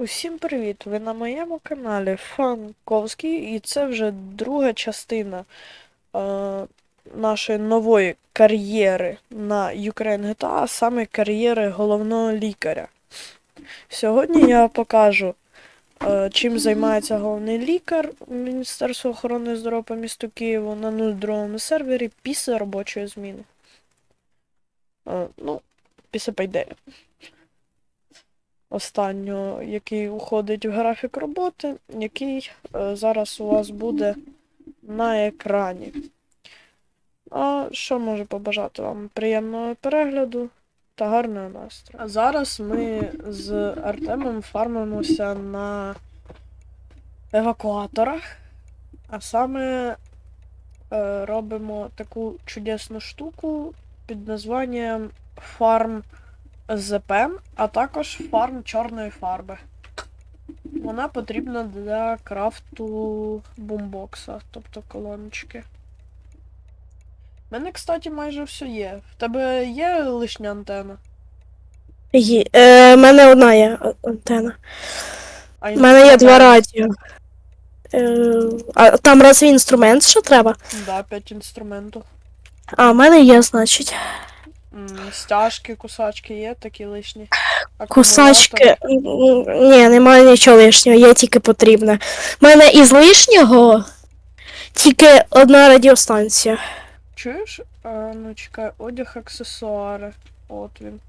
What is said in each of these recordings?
Усім привіт! Ви на моєму каналі Фанковський, і це вже друга частина е, нашої нової кар'єри на Ukraine GTA, а саме кар'єри головного лікаря. Сьогодні я покажу, е, чим займається головний лікар Міністерства охорони здоров'я по місту Києву на 02 сервері після робочої зміни. Е, ну, після пейдея останнього, який уходить в графік роботи, який е, зараз у вас буде на екрані. А що можу побажати вам? Приємного перегляду та гарного настрою. А зараз ми з Артемом фармимося на евакуаторах, а саме е, робимо таку чудесну штуку під названням фарм ЗП, а також фарм чорної фарби. Вона потрібна для крафту бумбокса, тобто колоночки. У мене, кстати, майже все є. В тебе є лишня антена? Є. Е, мене одна є антена. У мене є два радіо. Е, а там разве інструмент що треба? Да, 5 інструментів. А, в мене є, значить. М, Стяжки, кусачки є такі лишні. Кусачки. М, Ні, немає нічого лишнього, є тільки потрібне. У мене із лишнього тільки одна радіостанція. Чуєш? А, ну чекай, одяг, аксесуари. От він.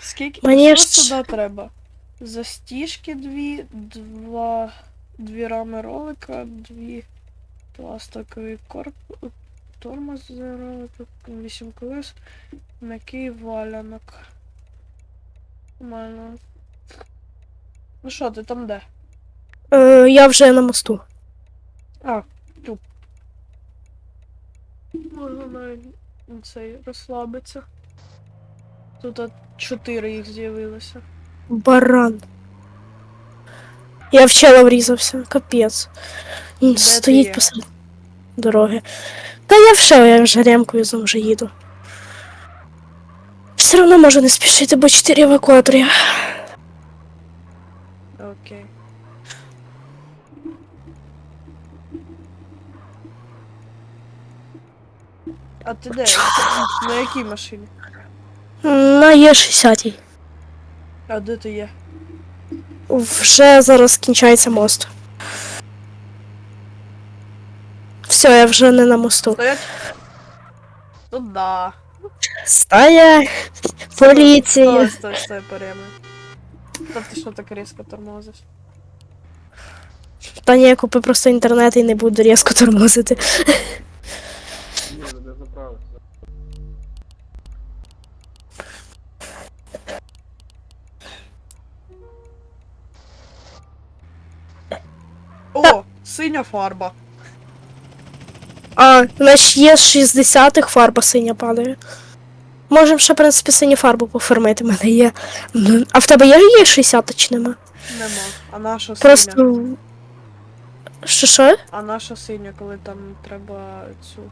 Скільки Мені що ж- сюди треба? Застіжки дві, два, дві рами ролика, дві пластикові корпус, тормоз за ролика, вісім колес, м'який валянок. Нормально. Ну що, ти там де? Е, я вже на мосту. А, тут. Можна навіть цей розслабитися. Тут от чотири їх з'явилося. Баран. Я в чела врізався, капець. Він стоїть посеред дороги. Та я вже, я вже ремкою знову вже їду. Все одно можу не спішити, бо чотири евакуатори. Окей. А ти де? На якій машині? На Є60. А де ти є? Вже зараз кінчається мост. Все, я вже не на мосту. Стоять? Ну да. Стая. Поліція. Стой, стой, стой, перейми. Та ти що так різко тормозиш? Та ні, я купив просто інтернет і не буду різко тормозити. Ні, не заправився. О! Синя фарба. А, значить є 60-х фарба синя падає. Можемо ще, в принципі, синю фарбу пофармити, в мене є. Ну, А в тебе є є 60 чи нема? Нема. А наша синя. Просто. Що що? А наша синя, коли там треба цю.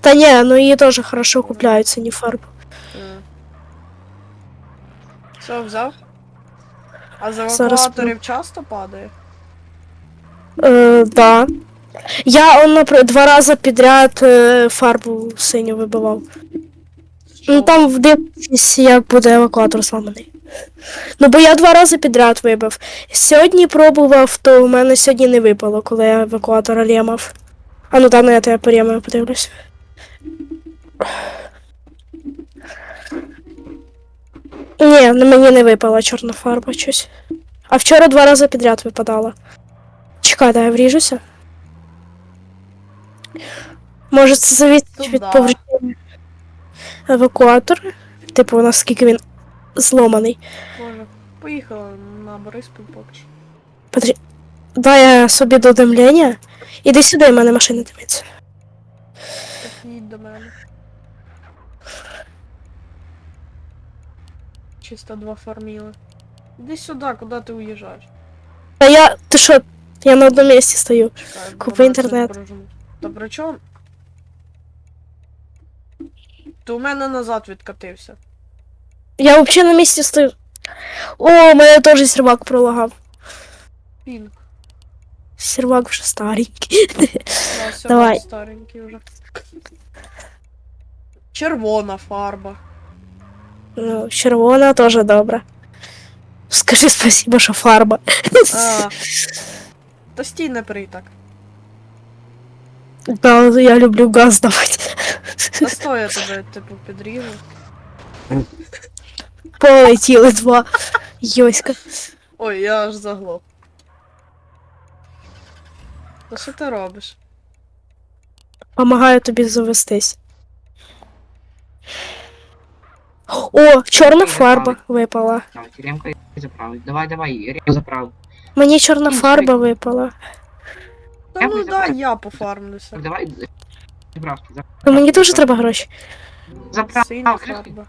Та ні, ну її теж хорошо купляють синю фарбу. Все, взяв? А з Зараз часто падає? Е, да. Я он, два рази підряд е, фарбу синю вибивав. Що? Ну там вдивитись, як буде евакуатор зламаний. Ну бо я два рази підряд вибив. Сьогодні пробував, то в мене сьогодні не випало, коли я евакуатора лємав. А ну там я тебе порємаю, подивлюсь. Ні, на мені не випала чорна фарба щось. А вчора два рази підряд випадала. Чекай, дай я вріжуся. Може, це завісить Ну від повреждення евакуатора? Типу, наскільки він зломаний. Може, поїхала на Бориспіль поки що. Потрі... Дай я собі додимлення. Іди сюди, в мене машина дивиться. Так їдь до мене. Чисто два фарміли. Іди сюди, куди ти уїжджаєш? Та я. Ти що? Я на одному місці стою. Купи інтернет. це прожму. Та при чому? Ти у мене назад відкатився. Я взагалі на місці стою. О, у мене теж сервак пролагав. Пінг. Сервак вже старенький. Да, все Давай. старенький вже. Червона фарба. Ну, червона теж добре. Скажи спасибо, що фарба. А. Та стій не прий так. Да, я люблю газ давати. Та стой, я тебе, типу, підріжу. Полетіли два. Йоська. Ой, я аж заглох. Та що ти робиш? Помагаю тобі завестись. О, чорна фарба випала. Так, Ремка заправить. Давай, давай, Ремка заправ. Мені чорна Ну, фарба випала. Та ну забрав. я пофармлюся. Так, давай. Заправки, Ну мені теж треба гроші. Синя фарба.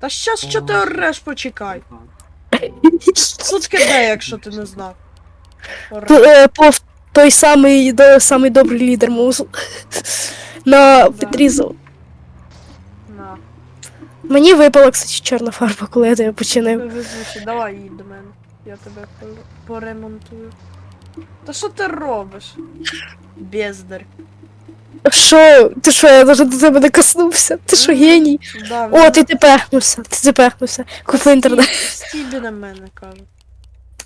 Та щас що ти ореш, почекай. Тут де, якщо ти не знав. Т- е, Пов той самий, до- самий добрий лідер мусу. На підрізав. На. Мені випала, кстати, чорна фарба, коли я тебе починив. Везучий, давай їдь до мене. Я тебе пор- поремонтую. Та що ти робиш? Бездар. Що? Ти що, я навіть до тебе не коснувся? Ти що, геній? Да, О, ти тепехнувся, ти тепехнувся. Купи інтернет. Стібі на мене каже.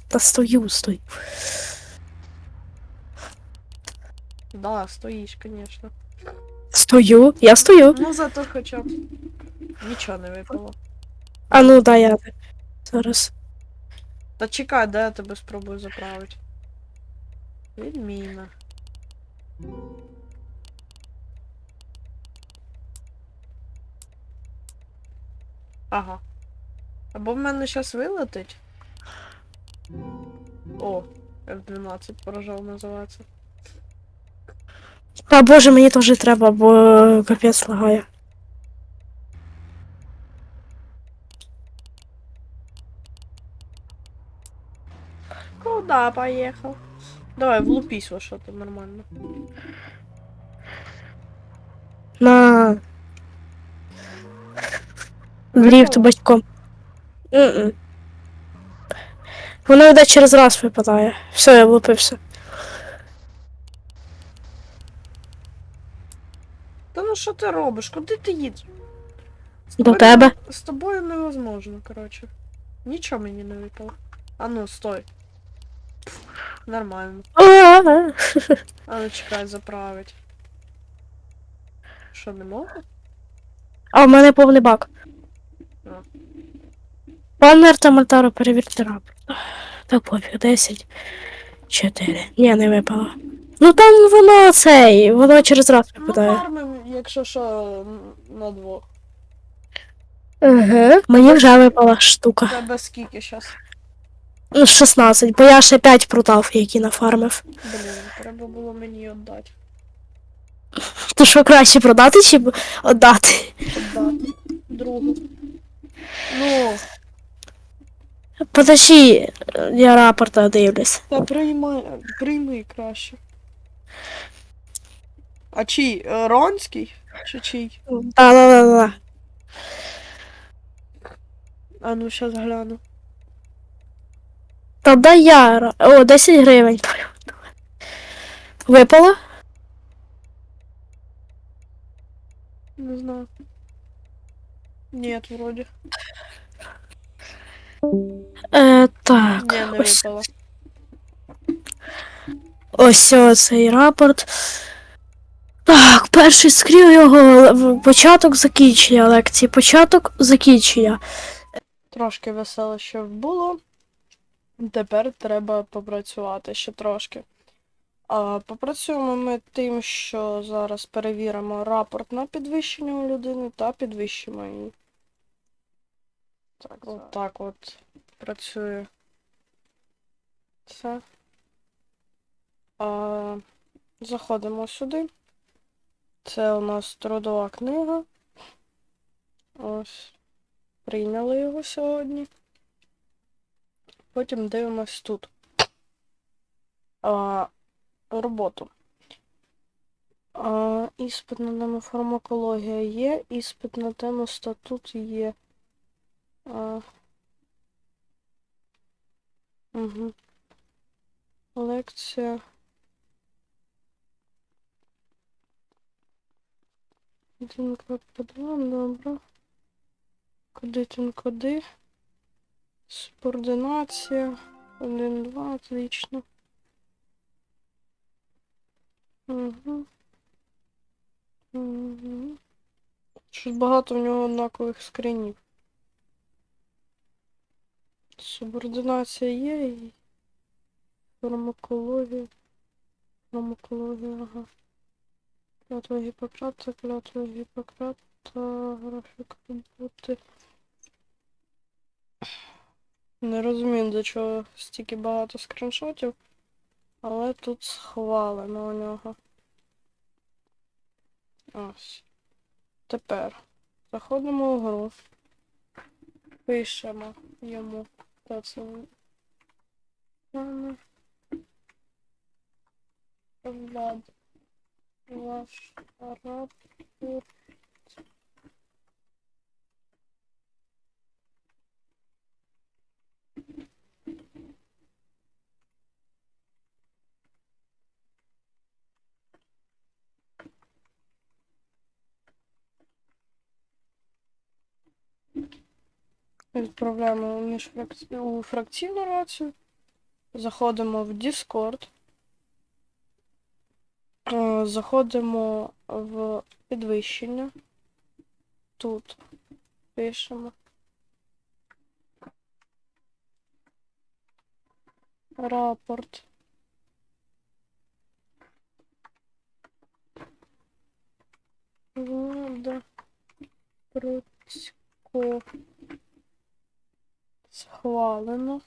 Та стою, стою. Да, стоїш, звісно. Стою, я стою. Ну зато хоча б нічого не випало. А ну да, я. Зараз. Та чекай, де я тебе спробую заправити. Відміна. Ага. Або в мене зараз вилетить. О, F12 поражав називається. Та боже, мені теж треба, бо капець лагає. Куда поехал? Давай, влупись во что-то нормально. На. Дріфт батьком. М-м. Воно йде через раз випадає. Все, я влупився. Та ну що ти робиш? Куди ти їдеш? З До тобою тебе. З тобою невозможно, коротше. Нічого мені не випало. А ну, стой. Нормально. А-а-а. Ну чекай, заправить. Що, не можу? А в мене повний бак. А. Пане Артемальтаро, перевірте рапорт. Так, пофіг, 10. 4. Ні, не випало. Ну там воно цей, воно через раз Ну, випадає. фармим, якщо що, на двох. Ага. Мені вже випала штука. Тебе скільки щас? Ну, 16, бо я ще 5 продав, які нафармив. Блін, треба було мені віддати. То що краще продати чи віддати? Віддати. Другу. Ну, Подожди, я рапорта дивлюсь. Та приймай, прийми краще. А чий? Е, Ронський? Чи чий? Да-да-да-да. А ну щас гляну. Та дай я. О, 10 гривень. Випало? Не знаю. Нет, вроде. Е, так. Не, не ось, випало. ось цей рапорт. Так, перший скрів його початок закінчення лекції. Початок закінчення. Трошки весело ще було. Тепер треба попрацювати ще трошки. А, попрацюємо ми тим, що зараз перевіримо рапорт на підвищення у людини та підвищимо її. Так, от так от працює. Все. А, заходимо сюди. Це у нас трудова книга. Ось. Прийняли його сьогодні. Потім дивимось тут. А, роботу. А, іспит на тему фармакологія є, іспит на тему статут є. А, Угу. Лекція. Один крок по два, добре. Куди тін куди? Субординація. Один, два, отлично. Угу. Угу. Щось багато в нього однакових скринів. Субординація є і фармакологія. Фармакологія, ага. Клятва Гіппократа, клятва Гіппократа, графік роботи. Не розумію, до чого стільки багато скріншотів, але тут схвалено у нього. Ось. Тепер заходимо у гру. Пишемо йому. Та це Влад. Ваш рапорт. Відправляємо у міжфракці... у фракційну рацію. Заходимо в Discord. Е, Заходимо в підвищення. Тут пишемо. Рапорт. Влада Процько. Схвалено.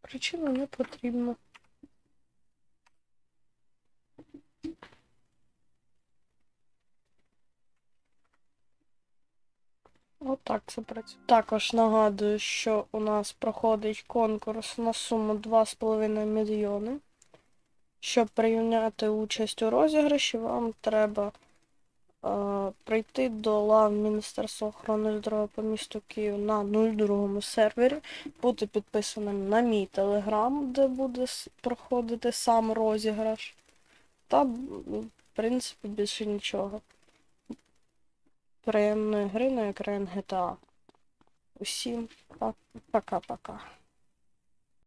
Причина не потрібна. Отак це працює. Також нагадую, що у нас проходить конкурс на суму 2,5 мільйони. Щоб прийняти участь у розіграші, вам треба прийти до лав Міністерства охорони здоров'я по місту Київ на 02 сервері, бути підписаним на мій телеграм, де буде проходити сам розіграш. Та, в принципі, більше нічого. Приємної гри на екран GTA. Усім пока-пока.